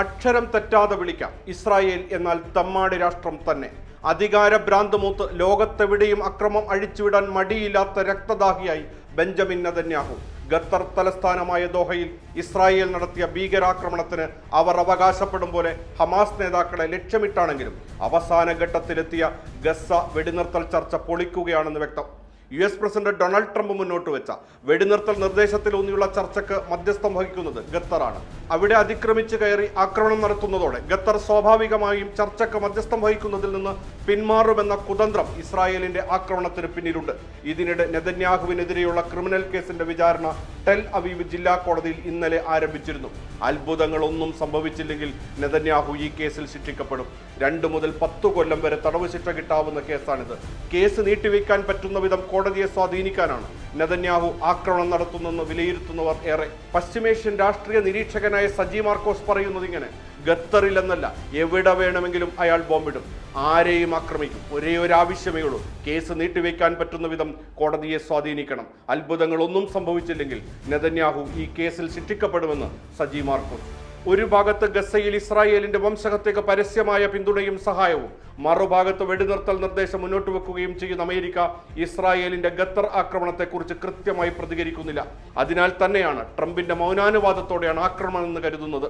അക്ഷരം തെറ്റാതെ വിളിക്കാം. ഇസ്രായേൽ എന്നാൽ തമ്മാടി രാഷ്ട്രം തന്നെ. അധികാര ഭ്രാന്തമൂത്ത് ലോകത്തെവിടെയും അക്രമം അഴിച്ചുവിടാൻ മടിയില്ലാത്ത രക്തദാഹിയായി ബെഞ്ചമിൻ നതന്യാഹു. ഖത്തർ തലസ്ഥാനമായ ദോഹയിൽ ഇസ്രായേൽ നടത്തിയ ഭീകരാക്രമണത്തിന് അവർ അവകാശപ്പെടും പോലെ ഹമാസ് നേതാക്കളെ ലക്ഷ്യമിട്ടാണെങ്കിലും അവസാന ഘട്ടത്തിലെത്തിയ ഗസ വെടിനിർത്തൽ ചർച്ച പൊളിക്കുകയാണെന്ന് വ്യക്തം. U S president Donald Trump മുന്നോട്ട് വെച്ച വെടിനിർത്തൽ നിർദ്ദേശത്തിലൂന്നിയുള്ള ചർച്ചയ്ക്ക് മധ്യസ്ഥം വഹിക്കുന്നത് ഖത്തറാണ്. അവിടെ അതിക്രമിച്ച് കയറി ആക്രമണം നടത്തുന്നതോടെ ഖത്തർ സ്വാഭാവികമായും ചർച്ചയ്ക്ക് മധ്യസ്ഥം വഹിക്കുന്നതിൽ നിന്ന് പിന്മാറുമെന്ന കുതന്ത്രം ഇസ്രായേലിന്റെ ആക്രമണത്തിന് പിന്നിലുണ്ട്. ഇതിനിടെ നെതന്യാഹുവിനെതിരെയുള്ള ക്രിമിനൽ കേസിന്റെ വിചാരണ ടെൽ അവീവ് ജില്ലാ കോടതിയിൽ ഇന്നലെ ആരംഭിച്ചിരുന്നു. അത്ഭുതങ്ങളൊന്നും സംഭവിച്ചില്ലെങ്കിൽ നെതന്യാഹു ഈ കേസിൽ ശിക്ഷിക്കപ്പെടും. രണ്ട് മുതൽ പത്തു കൊല്ലം വരെ തടവ് ശിക്ഷ കിട്ടാവുന്ന കേസാണിത്. കേസ് നീട്ടിവെക്കാൻ പറ്റുന്ന വിധം കോടതിയെ സ്വാധീനിക്കാനാണ്. നെതന്യാഹു ആക്രമണം നടത്തുന്നെന്ന് വിലയിരുത്തുന്നവർ ഏറെ. പശ്ചിമേഷ്യൻ രാഷ്ട്രീയ നിരീക്ഷകനായ സജി മാർക്കോസ് പറയുന്നത് ഇങ്ങനെ. ഖത്തറിലെന്നല്ല എവിടെ വേണമെങ്കിലും അയാൾ ബോംബിടും. ആരെയും ആക്രമിക്കും. ഒരേ ഒരു ആവശ്യമേ ഉള്ളൂ. കേസ് നീട്ടിവെക്കാൻ പറ്റുന്ന വിധം കോടതിയെ സ്വാധീനിക്കണം. അത്ഭുതങ്ങളൊന്നും സംഭവിച്ചില്ലെങ്കിൽ നെതന്യാഹു ഈ കേസിൽ ശിക്ഷിക്കപ്പെടുമെന്ന് സജി മാർക്കോസ് ഒരു ഭാഗത്ത് ഗസയിൽ ഇസ്രായേലിന്റെ വംശഹത്യക്ക് പരസ്യമായ പിന്തുണയും സഹായവും മറുഭാഗത്ത് വെടിനിർത്തൽ നിർദ്ദേശം മുന്നോട്ട് വെക്കുകയും ചെയ്യുന്ന അമേരിക്ക ഇസ്രായേലിന്റെ ഖത്തർ ആക്രമണത്തെക്കുറിച്ച് കൃത്യമായി പ്രതികരിക്കുന്നില്ല. അതിനാൽ തന്നെയാണ് ട്രംപിന്റെ മൗനാനുവാദത്തോടെയാണ് ആക്രമണം എന്ന് കരുതുന്നത്.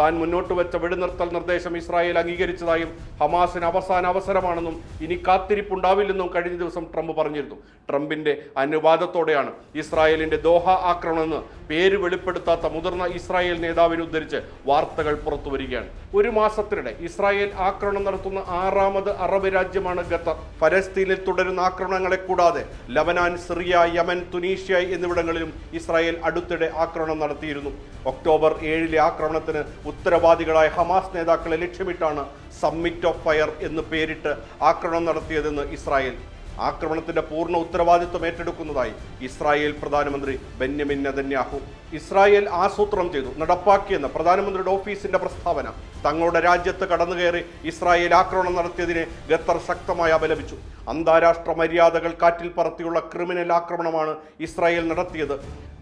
താൻ മുന്നോട്ട് വെച്ച വെടിനിർത്തൽ നിർദ്ദേശം ഇസ്രായേൽ അംഗീകരിച്ചതായും ഹമാസിന് അവസാന അവസരമാണെന്നും ഇനി കാത്തിരിപ്പുണ്ടാവില്ലെന്നും കഴിഞ്ഞ ദിവസം ട്രംപ് പറഞ്ഞിരുന്നു. ട്രംപിന്റെ അനുവാദത്തോടെയാണ് ഇസ്രായേലിന്റെ ദോഹ ആക്രമണമെന്ന് പേര് വെളിപ്പെടുത്താത്ത മുതിർന്ന ഇസ്രായേൽ നേതാവിനെ ഉദ്ധരിച്ച് വാർത്തകൾ പുറത്തു വരികയാണ്. ഒരു മാസത്തിനിടെ ഇസ്രായേൽ ആക്രമണം നടത്തുന്ന ആറാമത് അറബ് രാജ്യമാണ് ഖത്തർ. ഫലസ്തീനിൽ തുടരുന്ന ആക്രമണങ്ങളെ കൂടാതെ ലബനാൻ സിറിയ യമൻ തുനീഷ്യ എന്നിവിടങ്ങളിലും ഇസ്രായേൽ അടുത്തിടെ ആക്രമണം നടത്തിയിരുന്നു. ഒക്ടോബർ ഏഴിലെ ആക്രമണത്തിന് ഉത്തരവാദികളായ ഹമാസ് നേതാക്കളെ ലക്ഷ്യമിട്ടാണ് സമ്മിറ്റ് ഓഫ് ഫയർ എന്ന് പേരിട്ട് ആക്രമണം നടത്തിയതെന്ന് ഇസ്രായേൽ. ആക്രമണത്തിന്റെ പൂർണ ഉത്തരവാദിത്വം ഏറ്റെടുക്കുന്നതായി ഇസ്രായേൽ പ്രധാനമന്ത്രി ബെന്യമിൻ നെതന്യാഹു. ഇസ്രായേൽ ആസൂത്രണം ചെയ്തു നടപ്പാക്കിയെന്ന പ്രധാനമന്ത്രിയുടെ ഓഫീസിന്റെ പ്രസ്താവന. തങ്ങളുടെ രാജ്യത്ത് കടന്നുകയറി ഇസ്രായേൽ ആക്രമണം നടത്തിയതിനെ ഖത്തർ ശക്തമായി അപലപിച്ചു. അന്താരാഷ്ട്ര മര്യാദകൾ കാറ്റിൽ പറത്തിയുള്ള ക്രിമിനൽ ആക്രമണമാണ് ഇസ്രായേൽ നടത്തിയത്.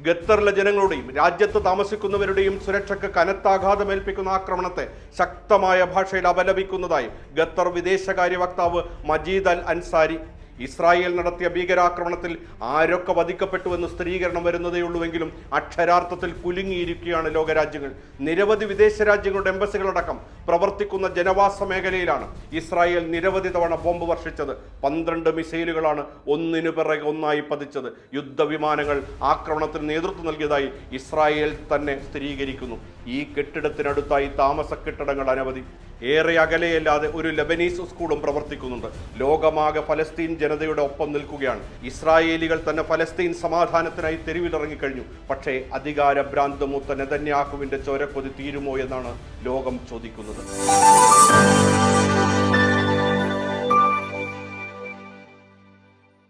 ഖത്തറിലെ ജനങ്ങളുടെയും രാജ്യത്ത് താമസിക്കുന്നവരുടെയും സുരക്ഷയ്ക്ക് കനത്താഘാതമേൽപ്പിക്കുന്ന ആക്രമണത്തെ ശക്തമായ ഭാഷയിൽ അപലപിക്കുന്നതായി ഖത്തർ വിദേശകാര്യ വക്താവ് മജീദ് അൽ അൻസാരി ഇസ്രായേൽ നടത്തിയ ഭീകരാക്രമണത്തിൽ ആരൊക്കെ വധിക്കപ്പെട്ടുവെന്ന് സ്ഥിരീകരണം വരുന്നതേയുള്ളൂവെങ്കിലും അക്ഷരാർത്ഥത്തിൽ കുലുങ്ങിയിരിക്കുകയാണ് ലോകരാജ്യങ്ങൾ. നിരവധി വിദേശ രാജ്യങ്ങളുടെ എംബസികളടക്കം പ്രവർത്തിക്കുന്ന ജനവാസ മേഖലയിലാണ് ഇസ്രായേൽ നിരവധി തവണ ബോംബ് വർഷിച്ചത്. പന്ത്രണ്ട് മിസൈലുകളാണ് ഒന്നിനു പിറകെ ഒന്നായി പതിച്ചത്. യുദ്ധവിമാനങ്ങൾ ആക്രമണത്തിന് നേതൃത്വം നൽകിയതായി ഇസ്രായേൽ തന്നെ സ്ഥിരീകരിക്കുന്നു. ഈ കെട്ടിടത്തിനടുത്തായി താമസ കെട്ടിടങ്ങൾ അനവധി. ഏറെ അകലെയല്ലാതെ ഒരു ലബനീസ് സ്കൂളും പ്രവർത്തിക്കുന്നുണ്ട്. ലോകമാകെ ഫലസ്തീൻ ജനതയുടെ ഒപ്പം നിൽക്കുകയാണ്. ഇസ്രായേലികൾ തന്നെ ഫലസ്തീൻ സമാധാനത്തിനായി തെരുവിലിറങ്ങിക്കഴിഞ്ഞു. പക്ഷേ അധികാര ഭ്രാന്തമൂത്ത നെതന്യാഹുവിന്റെ ചോരക്കൊതി തീരുമോ എന്നാണ് ലോകം ചോദിക്കുന്നത്.